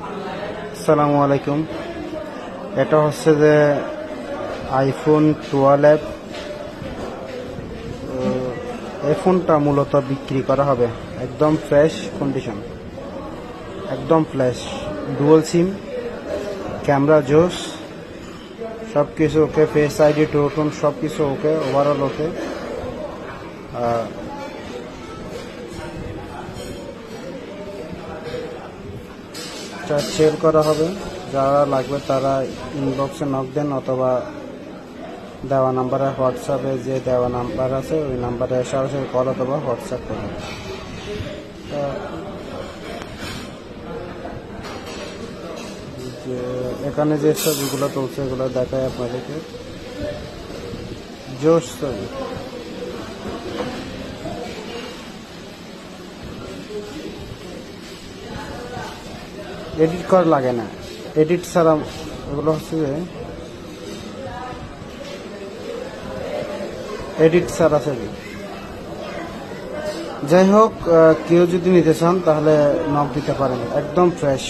আসসালামু আলাইকুম। এটা হচ্ছে যে আইফোন টুয়েলভ এই ফোনটা মূলত বিক্রি করা হবে একদম ফ্রেশ কন্ডিশন একদম ফ্রেশ ডুয়াল সিম ক্যামেরা জোস সব কিছু ওকে ফেস আইডি টোটন সব কিছু ওকে ওভারঅল ওকে আহ, শেয়ার করা হবে। যারা লাগবে তারা ইনবক্সে নক দেন অথবা দেওয়া নাম্বারে হোয়াটসঅ্যাপে যে দেওয়া নাম্বার আছে ওই নাম্বারে সরাসরি কল অথবা হোয়াটসঅ্যাপ যে এখানে যে ছবিগুলো তুলছে এগুলো দেখায় আপনাদেরকে। জোশ ছবি। এডিট করা লাগে না। এডিট ছাড়া এগুলো হচ্ছে যে এডিট ছাড়া ছবি যাই হোক কেউ যদি নিতে চান তাহলে নক দিতে পারেন। একদম ফ্রেশ